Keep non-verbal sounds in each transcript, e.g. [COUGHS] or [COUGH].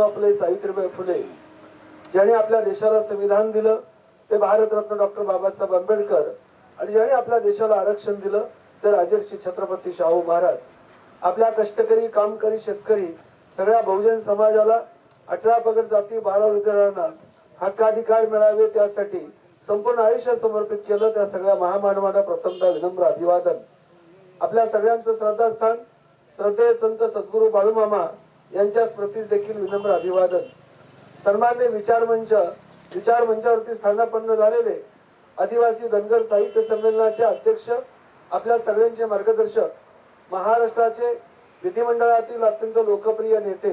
आपले सावित्रीबाई फुले ज्याने आपल्या देशाला संविधान दिलं ते भारतरत्न डॉक्टर बाबासाहेब आंबेडकर आणि ज्याने आपल्या देशाला आरक्षण दिलं ते राजर्षी छत्रपती शाहू महाराज. आपल्या कष्टकरी कामकरी शेतकरी सगळ्या बहुजन समाजाला अठरा पगड जाती बारा विद्यार्थ्यांना हक्काधिकार मिळावे त्यासाठी संपूर्ण आयुष्य समर्पित केलं त्या सगळ्या महामानवांना प्रथमता विनम्र अभिवादन. आपल्या सगळ्यांचं श्रद्धास्थान श्रद्धेय संत सद्गुरू बाळूमामा यांच्या स्मृतीस देखील विनम्र अभिवादन. सन्मान्य विचार मंच विचार मंचावरती स्थानापन्न झालेले आदिवासी धनगर साहित्य संमेलनाचे अध्यक्ष आपल्या सगळ्यांचे मार्गदर्शक महाराष्ट्राचे विधिमंडळातील अत्यंत लोकप्रिय नेते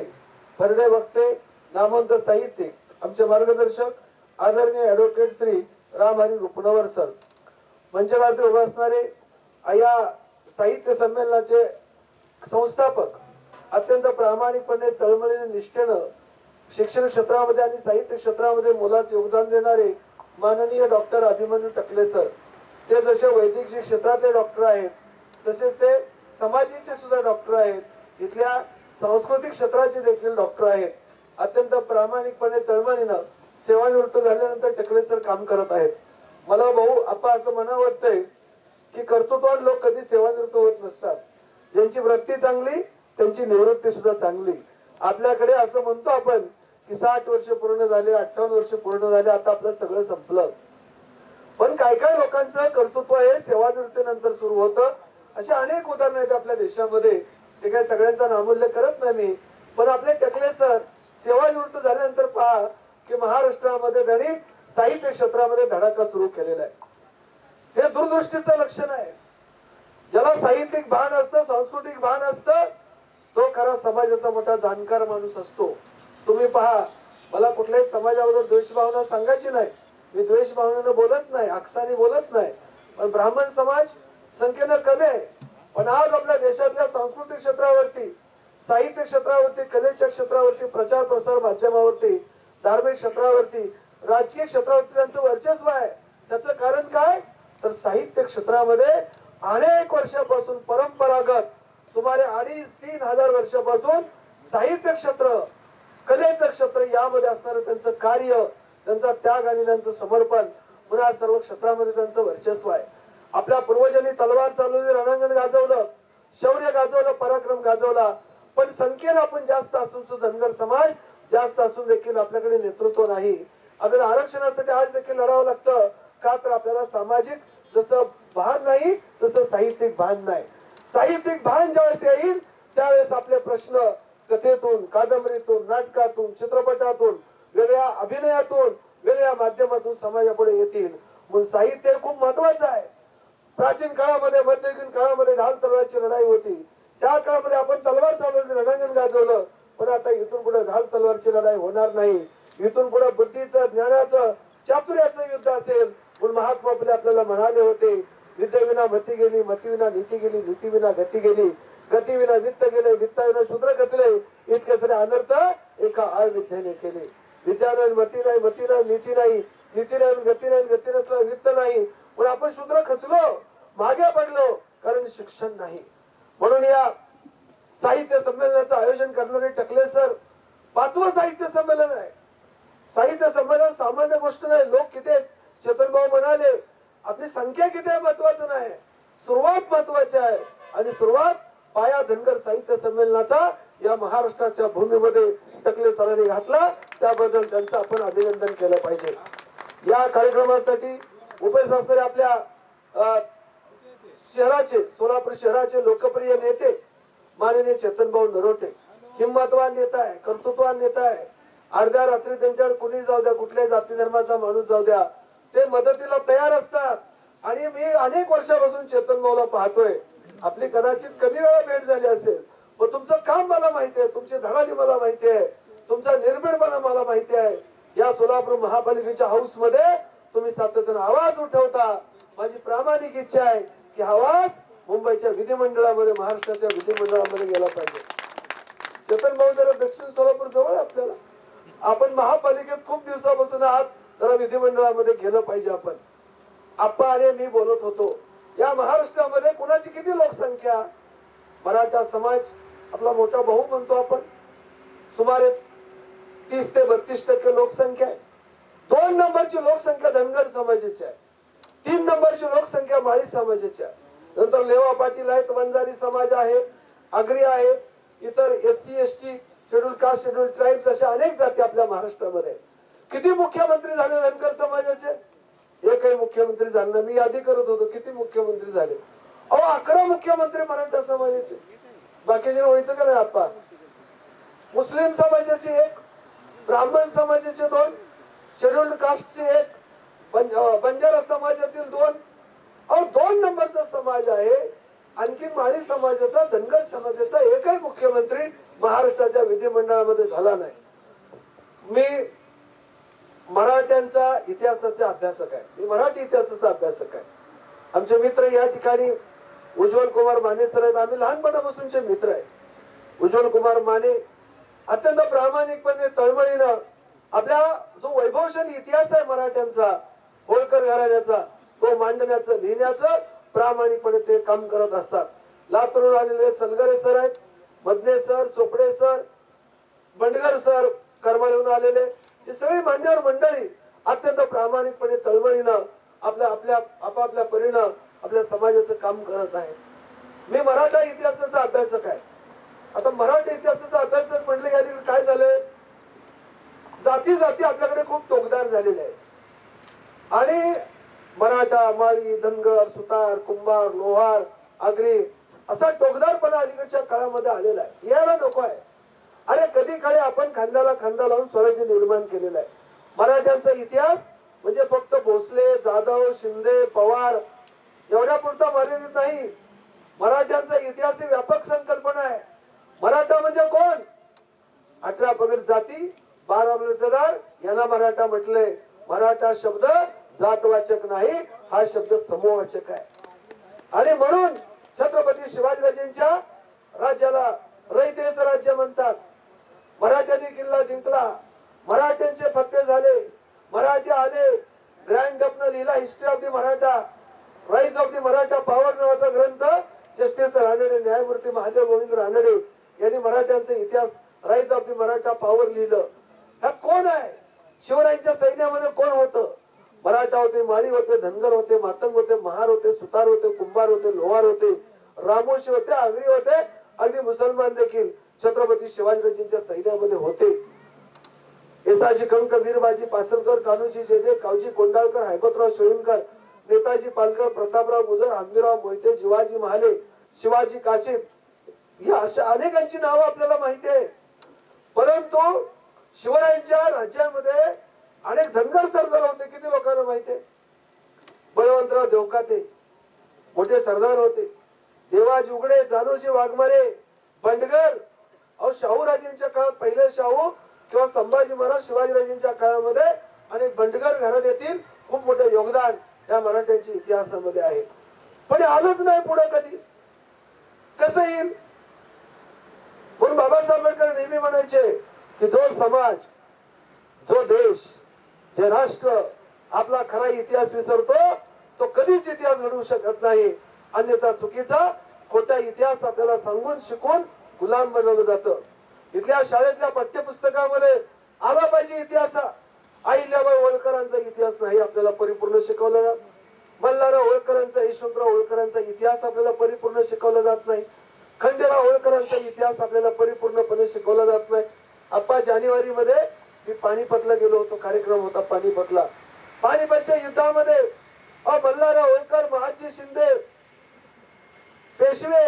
फरडे वक्ते नामवंत साहित्यिक आमचे मार्गदर्शक आदरणीय ऍडव्होकेट श्री राम रुपणवर सर. मंचावरती उभे असणारे या साहित्य संमेलनाचे संस्थापक अत्यंत प्रामाणिकपणे तळमळीने निष्ठेनं शिक्षण क्षेत्रामध्ये आणि साहित्य क्षेत्रामध्ये मुलाचं योगदान देणारे माननीय डॉक्टर अभिमन्यू टकले सर. ते जसे वैद्यकीय क्षेत्रातले डॉक्टर आहेत तसेच ते समाजीचे सुद्धा डॉक्टर आहेत. इथल्या सांस्कृतिक क्षेत्राचे देखील डॉक्टर आहेत. अत्यंत प्रामाणिकपणे तळमळीनं सेवानिवृत्त झाल्यानंतर टकले सर काम करत आहेत. मला भाऊ आपा असं म्हणा वाटतंय की कर्तृत्वान लोक कधी सेवानिवृत्त होत नसतात. ज्यांची वृत्ती चांगली त्यांची निवृत्ती सुद्धा चांगली. आपल्याकडे असं म्हणतो आपण की साठ वर्ष पूर्ण झाले अठ्ठावन्न वर्ष पूर्ण झाले आता आपलं सगळं संपलं. पण काय काय लोकांचं कर्तृत्व हे सेवानिवृत्तीनंतर सुरू होतं. असे अनेक उदाहरणं आहेत आपल्या देशामध्ये. ते काय सगळ्यांचा नामूल्य करत नाही मी. पण आपले टकले सर सेवानिवृत्त झाल्यानंतर पहा की महाराष्ट्रामध्ये त्यांनी साहित्य क्षेत्रामध्ये धडाका सुरू केलेला आहे. हे दूरदृष्टीचं लक्षण आहे. ज्याला साहित्यिक भान असतं सांस्कृतिक भान असतं तो खरा समाजाचा मोठा जाणकार माणूस असतो. तुम्ही पहा मला कुठल्याही समाजाबद्दल द्वेषभावना सांगायची नाही. मी द्वेषभावनेनं बोलत नाही अक्साने बोलत नाही. पण ब्राह्मण समाज संख्येनं कमी आहे. पण आज आपल्या देशातल्या सांस्कृतिक क्षेत्रावरती साहित्य क्षेत्रावरती कलेच्या क्षेत्रावरती प्रचार प्रसार माध्यमावरती धार्मिक क्षेत्रावरती राजकीय क्षेत्रावरती त्यांचं वर्चस्व आहे. त्याचं कारण काय? तर साहित्य क्षेत्रामध्ये अनेक वर्षापासून परंपरागत सुमारे अडीच तीन हजार वर्षापासून साहित्य क्षेत्र कलेचं क्षेत्र यामध्ये असणारं त्यांचं कार्य त्यांचा त्याग आणि त्यांचं समर्पण पुन्हा सर्व क्षेत्रामध्ये त्यांचं वर्चस्व आहे. आपल्या पूर्वजांनी तलवार चालवली रणांगण गाजवलं शौर्य गाजवलं पराक्रम गाजवला. पण संख्येला आपण जास्त असून सुद्धा धनगर समाज जास्त असून देखील आपल्याकडे नेतृत्व नाही. आपल्याला आरक्षणासाठी आज देखील लढावं लागतं. का तर आपल्याला सामाजिक जसं भान नाही तसं साहित्यिक भान नाही. साहित्यिक भान ज्यावेळेस येईल त्यावेळेस आपले प्रश्न कथेतून कादंबरीतून नाटकातून चित्रपटातून वेगळ्या अभिनयातून वेगळ्या माध्यमातून समाजापुढे येतील. म्हणून साहित्य खूप महत्वाचं आहे. प्राचीन काळामध्ये मध्ययुगीन काळामध्ये ढाल तलवारची लढाई होती. त्या काळामध्ये आपण तलवार चालवली रणांगण गाजवलं. पण आता इथून पुढे ढाल तलवारची लढाई होणार नाही. इथून पुढे बुद्धीचं ज्ञानाचं चातुर्याचं युद्ध असेल. म्हणून महात्मा फुले आपल्याला म्हणाले होते विद्येविना मती गेली मतीविना नीती गेली नीतीविना गती गेली गतीविना वित्त गेले वित्ताविना शूद्र खचले इतके सारे अनर्थ एका अविद्येने केले विद्यानं मती नाही मती नाही नीती नाही नीती नाही गती नाही गती नसला वित्त नाही पण आपण शूद्र खचलो मागे पडलो कारण शिक्षण नाही म्हणून या साहित्य संमेलनाचं आयोजन करणारे टकले सर पाचवं साहित्य संमेलन आहे साहित्य संमेलन सामान्य गोष्ट नाही लोक किती आहेत म्हणाले आपली संख्या किती आहे महत्वाचं नाही. सुरुवात महत्वाची आहे. आणि सुरुवात पाया धनगर साहित्य संमेलनाचा या महाराष्ट्राच्या भूमीमध्ये टकले सरांनी घातला. त्याबद्दल त्यांचं आपण अभिनंदन केलं पाहिजे. या कार्यक्रमासाठी उपस्थित असणारे आपल्या शहराचे सोलापूर शहराचे लोकप्रिय नेते माननीय चेतनभाऊ नरोटे. हिंमतवान नेता आहे कर्तृत्वान नेता आहे. अर्ध्या रात्री त्यांच्याकडे कुणी जाऊ द्या कुठल्याही जाती धर्माचा माणूस जाऊ द्या. ते मदतीला तयार असतात. आणि मी अनेक वर्षापासून चेतन भाऊला पाहतोय. आपली कदाचित कमी वेळा भेट झाली असेल. पण तुमचं काम मला माहिती आहे. तुमची धडाडी मला माहिती आहे. तुमचा निर्भीडपणा मला माहिती आहे. या सोलापूर महापालिकेच्या हाऊसमध्ये तुम्ही सातत्यानं आवाज उठवता. माझी प्रामाणिक इच्छा आहे की आवाज मुंबईच्या विधिमंडळामध्ये महाराष्ट्राच्या विधिमंडळामध्ये गेला पाहिजे. चेतन भाऊ जरा दक्षिण सोलापूर जवळ आहे आपल्याला. आपण महापालिकेत खूप दिवसापासून आहात. जरा विधिमंडळामध्ये गेलं पाहिजे आपण. आप्पा अरे मी बोलत होतो या महाराष्ट्रामध्ये कुणाची किती लोकसंख्या? मराठा समाज आपला मोठा भाऊ म्हणतो आपण सुमारे तीस ते बत्तीस टक्के लोकसंख्या आहे. दोन नंबरची लोकसंख्या धनगर समाजाची आहे. तीन नंबरची लोकसंख्या माळी समाजाची आहे. नंतर लेवा पाटील आहेत वंजारी समाज आहे आगरी आहेत इतर S C S T scheduled caste scheduled tribes अशा अनेक जाती आपल्या महाराष्ट्रामध्ये आहेत. किती मुख्यमंत्री झाले धनगर समाजाचे? एकही मुख्यमंत्री झालं मी यादी करत होतो किती मुख्यमंत्री झाले? अहो अकरा मुख्यमंत्री मराठा समाजाचे. बाकीचे व्हायचं का नाही मुस्लिम समाजाचे एक ब्राह्मण समाजाचे दोन शेड्युल्ड कास्टचे एक बंजारा समाजातील दोन. अहो दोन नंबरचा समाज आहे. आणखी माळी समाजाचा धनगर समाजाचा एकही मुख्यमंत्री महाराष्ट्राच्या विधिमंडळामध्ये झाला नाही. मी मराठ्यांचा इतिहासाचे अभ्यासक आहे मी मराठी इतिहासाचा अभ्यासक आहे. आमचे मित्र या ठिकाणी उज्ज्वल कुमार माने सर आहेत. आम्ही लहानपणापासूनचे मित्र आहे उज्ज्वल कुमार माने अत्यंत प्रामाणिकपणे तळमळीनं आपला जो वैभवशाली इतिहास आहे मराठ्यांचा होळकर घराण्याचा तो मांडण्याचं लिहिण्याचं प्रामाणिकपणे ते काम करत असतात. लातूरवर आलेले सलगरे सर आहेत. Madane sir Chopde sir Bandgar sir करमाळून आलेले. ही सगळी मान्यवर मंडळी अत्यंत प्रामाणिकपणे तळमळीनं आपल्या आपल्या आपापल्या परीनं आपल्या समाजाचं काम करत आहे मी मराठा इतिहासाचा अभ्यासक आहे. आता मराठा इतिहासाचा अभ्यासक म्हटले या काय झालंय? जाती जाती आपल्याकडे खूप टोकदार झालेले आहेत. आणि मराठा माळी धनगर सुतार कुंभार लोहार आगरी असा टोकदारपणा अलीकडच्या काळामध्ये आलेला आहे. यायला नको आहे. अरे कधी काळी आपण खांद्याला खांदा लावून स्वराज्य निर्माण केलेलं आहे. मराठ्यांचा इतिहास म्हणजे फक्त भोसले जाधव शिंदे पवार एवढ्या पुरता मर्यादित नाही. मराठ्यांचा इतिहास ही व्यापक संकल्पना आहे. मराठा म्हणजे कोण? अठरा पगड जाती बारा मतदार यांना मराठा म्हटले. मराठा शब्द जातवाचक नाही हा शब्द समूहवाचक आहे. आणि म्हणून छत्रपती शिवाजीराजेंच्या राज्याला रयतेचं राज्य म्हणतात. मराठ्यांनी किल्ला जिंकला. मराठ्यांचे फत्ते झाले. मराठी आले. ग्रँड गपनं लिहिला history of the Maratha rise of the Maratha power नावाचा ग्रंथ जस्टिस रानडे न्यायमूर्ती महादेव गोविंद रानडे यांनी मराठ्यांचा इतिहास rise of the Maratha power लिहिलं. हा कोण आहे? शिवरायांच्या सैन्यामध्ये कोण होतं? मराठा होते माळी होते धनगर होते मातंग होते महार होते सुतार होते कुंभार होते लोहार होते रामोशी होते आगरी होते. अगदी मुसलमान देखील छत्रपती शिवाजीराजेंच्या सैन्यामध्ये होते. एसाजी कंक वीरबाजी पासलकर कान्होजी जेजे कावजी कोंडाळकर हैबतराव शेळुणकर नेताजी पालकर प्रतापराव गुजर आंबीराव मोहिते शिवाजी महाले शिवाजी काशीद या अशा अनेकांची नावं आपल्याला माहिती आहे. परंतु शिवरायांच्या राज्यामध्ये अनेक धनगर सरदार होते. किती लोकांना माहिती आहे? बळवंतराव देवकाते मोठे सरदार होते. देवाजी उघडे जानोजी वाघमारे बंडगर अहो शाहूराजेंच्या काळात पहिले शाहू किंवा संभाजी महाराज शिवाजीराजेंच्या काळामध्ये आणि बंडगर घराण्यातील खूप मोठे योगदान या मराठ्यांच्या इतिहासामध्ये आहे. पण आलंच नाही पुढे कधी. कसं येईल? म्हणून बाबासाहेब आंबेडकर नेहमी म्हणायचे की जो समाज जो देश जे राष्ट्र आपला खरा इतिहास विसरतो तो कधीच इतिहास घडवू शकत नाही. अन्यथा चुकीचा खोट्या इतिहास आपल्याला सांगून शिकून गुलाम बनवलं जातं. इथल्या शाळेतल्या पाठ्यपुस्तकामध्ये आला पाहिजे इतिहास हा. होळकरांचा इतिहास नाही आपल्याला परिपूर्ण शिकवला जात. मल्हारराव होळकरांचा यशवंतराव होळकरांचा इतिहास आपल्याला परिपूर्ण शिकवला जात नाही. खंडेराव होळकरांचा इतिहास आपल्याला परिपूर्णपणे शिकवला जात नाही. आप्पा जानेवारी मध्ये मी पानिपतला गेलो होतो. कार्यक्रम होता पानिपतला. पानिपतच्या युद्धामध्ये अ मल्हारराव होळकर महाजी शिंदे पेशवे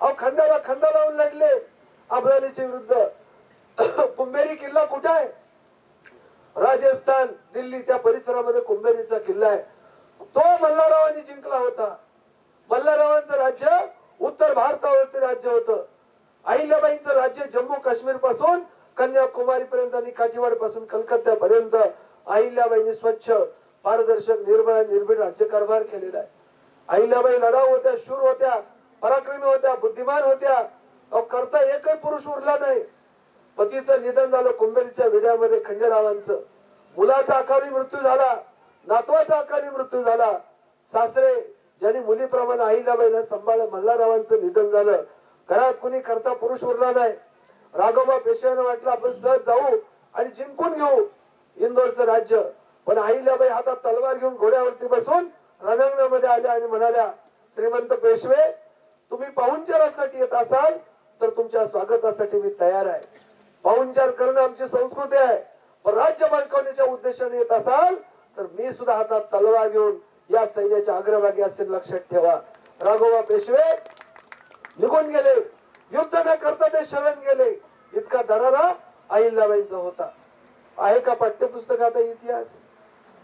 अहो खांद्याला खांदा लावून लढले. अब्रालीच्या विरुद्ध. [COUGHS] कुंभेरी किल्ला कुठे आहे? राजस्थान दिल्ली त्या परिसरामध्ये कुंभेरीचा किल्ला आहे. तो मल्हाररावांनी जिंकला होता. मल्हाररावांचं राज्य उत्तर भारतावरती राज्य होतं. अहिल्याबाईंचं राज्य जम्मू काश्मीरपासून कन्याकुमारी पर्यंत आणि काठीवाडपासून कलकत्त्यापर्यंत अहिल्याबाईंनी स्वच्छ पारदर्शक निर्भय निर्भीड राज्यकारभार केलेला आहे. अहिल्याबाई लढाऊ होत्या शूर होत्या. पराक्रमी होत्या बुद्धिमान होत्या. अहो, करता एकही पुरुष उरला नाही. पतीचं निधन झालं कुंभेरीच्या विड्यामध्ये खंडेरावांचं. मुलाचा अकाली मृत्यू झाला नातवाचा अकाली मृत्यू झाला. सासरे ज्यांनी मुलीप्रमाणे अहिल्याबाईला संभाळ मल्हाररावांचं निधन झालं. घरात कुणी करता पुरुष उरला नाही. राघोबा पेशव्यानं वाटलं आपण सहज जाऊ आणि जिंकून घेऊ इंदोरचं राज्य. पण अहिल्याबाई हातात तलवार घेऊन घोड्यावरती बसून रणांगणामध्ये आल्या आणि म्हणाल्या श्रीमंत पेशवे तुम्ही पाहुणचारासाठी येत असाल तर तुमच्या स्वागतासाठी मी तयार आहे. पाहुणचार करणं आमची संस्कृती आहे. पण राज्य बळकावण्याच्या उद्देशाने येत असाल तर मी सुद्धा हातात तलवार घेऊन या सैन्याच्या अग्रभागी असेल लक्षात ठेवा. राघोबा पेशवे निघून गेले. युद्ध न करता ते शरण गेले. इतका दरारा अहिल्याबाईंचा होता. आहे का पाठ्यपुस्तकाचा इतिहास?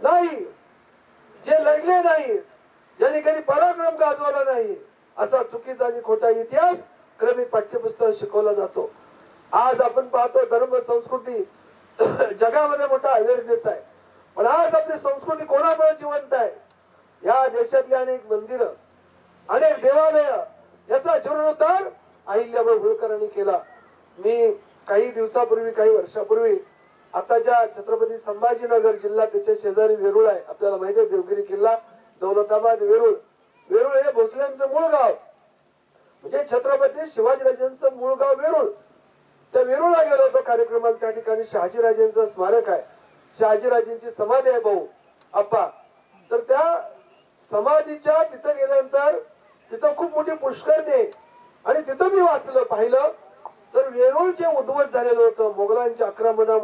नाही. जे लढले नाही ज्यांनी कधी पराक्रम गाजवला नाही असा चुकीचा आणि खोटा इतिहास क्रमिक पाठ्यपुस्तक शिकवला जातो. आज आपण पाहतो धर्म संस्कृती [CLEARS THROAT] जगामध्ये मोठा अवेअरनेस आहे. पण आज आपली संस्कृती कोणामुळे जिवंत आहे? या देशातली अनेक मंदिरं अनेक देवालय याचा जीर्णोद्धार अहिल्याबाई होळकरांनी केला. मी काही दिवसापूर्वी काही वर्षापूर्वी आता ज्या छत्रपती संभाजीनगर जिल्हा त्याच्या शेजारी वेरूळ आहे. आपल्याला माहिती आहे देवगिरी किल्ला दौलताबाद वेरूळ. वेरूळ हे भोसल्यांचं मूळ गाव. म्हणजे छत्रपती शिवाजीराजांचं मूळ गाव वेरूळ. त्या वेरूळला गेलो होतो कार्यक्रमाला. त्या ठिकाणी शहाजीराजेंचं स्मारक आहे. शहाजीराजेंची समाधी आहे भाऊ. आप्पा तर त्या समाधीच्या तिथं गेल्यानंतर तिथं खूप मोठी पुष्करणी आहे आणि तिथं मी वाचलं पाहिलं. तर वेरूळ जे उद्ध्वस्त झालेलं होतं. मोगलांच्या आक्रमणामुळे